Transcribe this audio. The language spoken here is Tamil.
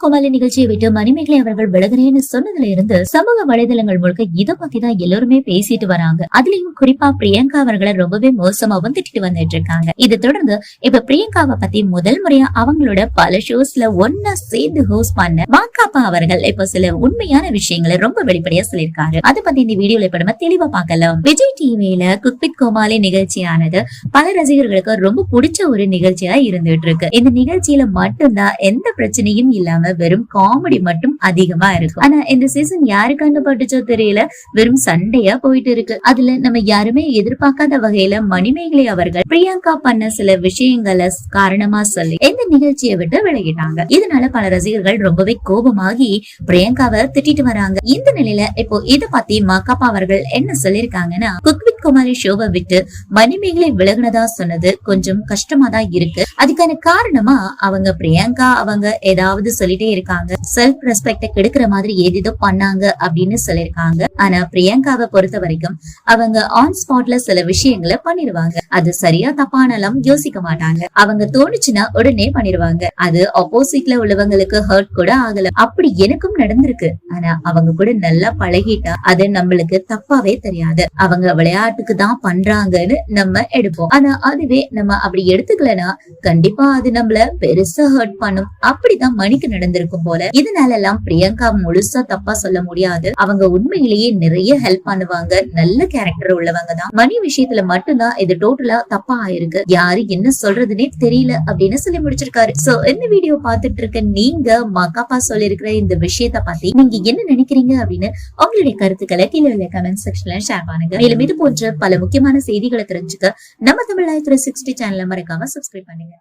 கோமாளி நிகழ்ச்சியை விட்டு மணிமேகலை அவர்கள் விலகிறேன்னு சொன்னதுல இருந்து சமூக வலைதளங்கள் முழுக்க இத பத்தி தான் எல்லாருமே பேசிட்டு வராங்க. அதுலயும் குறிப்பா பிரியங்கா அவர்களை ரொம்பவே மோசமா வந்துட்டு வந்துட்டு இருக்காங்க. இதை தொடர்ந்து இப்ப பிரியங்காவை பத்தி முதல் முறையா அவங்களோட பல ஷோஸ்ல ஒன்னா சேர்ந்து ஹோஸ்ட் பண்ண மாக்காப்பா அவர்கள் இப்ப சில உண்மையான விஷயங்களை ரொம்ப வெளிப்படையா சொல்லியிருக்காரு. அதை பத்தி இந்த வீடியோல இப்ப நம்ம தெளிவா பார்க்கலாம். விஜய் டிவியில குக்வித் கோமாளி நிகழ்ச்சியானது பல ரசிகர்களுக்கு ரொம்ப பிடிச்ச ஒரு நிகழ்ச்சியா இருந்துட்டு இருக்கு. இந்த நிகழ்ச்சியில மட்டும்தான் எந்த பிரச்சனையும் இல்லாம வெறும் காமெடி மட்டும் அதிகமா இருக்கும். ஆனா இந்த சீசன் யாரு கண்டுபட்டுச்சோ தெரியல. வெறும் சண்டையா போயிட்டு இருக்கு. அதுல நம்ம யாருமே எதிர்பார்க்காத வகையில மணிமேகலை அவர்கள் பிரியங்கா பண்ண சில விஷயங்களை காரணமா சொல்லி இந்த நிகழ்ச்சியை விட்டு விலகிட்டாங்க. இதனால பல ரசிகர்கள் ரொம்பவே கோபமாகி பிரியங்காவை திட்டிட்டு வராங்க. இந்த நிலையில இப்போ இத பத்தி மக்காப்பா அவர்கள் என்ன சொல்லிருக்காங்கன்னா குக்வித் குமாரி ஷோவை விட்டு மணிமேகலை விலகுனதா சொன்னது கொஞ்சம் கஷ்டமா தான் இருக்கு. அதுக்கான காரணமா அவங்க பிரியங்கா அவங்க ஏதாவது சொல்லிட்டே இருக்காங்க. செல்ஃப் ரெஸ்பெக்ட கெடுக்கிற மாதிரி ஏதேதோ பண்ணாங்க அப்படின்னு சொல்லிருக்காங்க. ஆனா பிரியங்காவை பொறுத்த வரைக்கும் அவங்க ஆன் ஸ்பாட்ல சில விஷயங்களை பண்ணிருவாங்க. அது சரியா தப்பானாலும் யோசிக்க மாட்டாங்க. அவங்க தோணுச்சுன்னா உடனே பண்ணிருவாங்க. அது ஆப்போசிட்ல உள்ளவங்களுக்கு ஹர்ட் கூட ஆகல. அப்படி எனக்கும் நடந்திருக்கு. ஆனா அவங்க கூட நல்லா பழகிட்டா அது நம்மளுக்கு தப்பாவே தெரியாது. அவங்க விளையாட்டுக்கு தான் பண்றாங்கன்னு நம்ம எடுப்போம். ஆனா அதுவே நம்ம அப்படி எடுத்துக்கலனா கண்டிப்பா அது நம்மள பெருசா ஹர்ட் பண்ணும். அப்படிதான் மணிக்கு நடந்து நடந்திருக்கும் போல. இதனால எல்லாம் பிரியங்கா முழுசா தப்பா சொல்ல முடியாது. அவங்க உண்மையிலேயே நிறைய ஹெல்ப் பண்ணுவாங்க. நல்ல கேரக்டர் உள்ளவங்க தான். மணி விஷயத்துல மட்டும்தான் இது டோட்டலா தப்பா ஆயிருக்கு. யாரு என்ன சொல்றதுன்னே தெரியல அப்படின்னு சொல்லி முடிச்சிருக்காரு. சோ இந்த வீடியோ பாத்துட்டு இருக்க நீங்க மகாப்பா சொல்லிருக்கிற இந்த விஷயத்த பத்தி நீங்க என்ன நினைக்கிறீங்க அப்படின்னு உங்களுடைய கருத்துக்களை கீழே உள்ள கமெண்ட் செக்ஷன்ல ஷேர் பண்ணுங்க. மேலும் இது போன்ற பல முக்கியமான செய்திகளை தெரிஞ்சுக்க நம்ம தமிழ் த்ரீ சிக்ஸ்டி சேனலை மறக்காம சப்ஸ்கிரைப் பண்ணுங்க.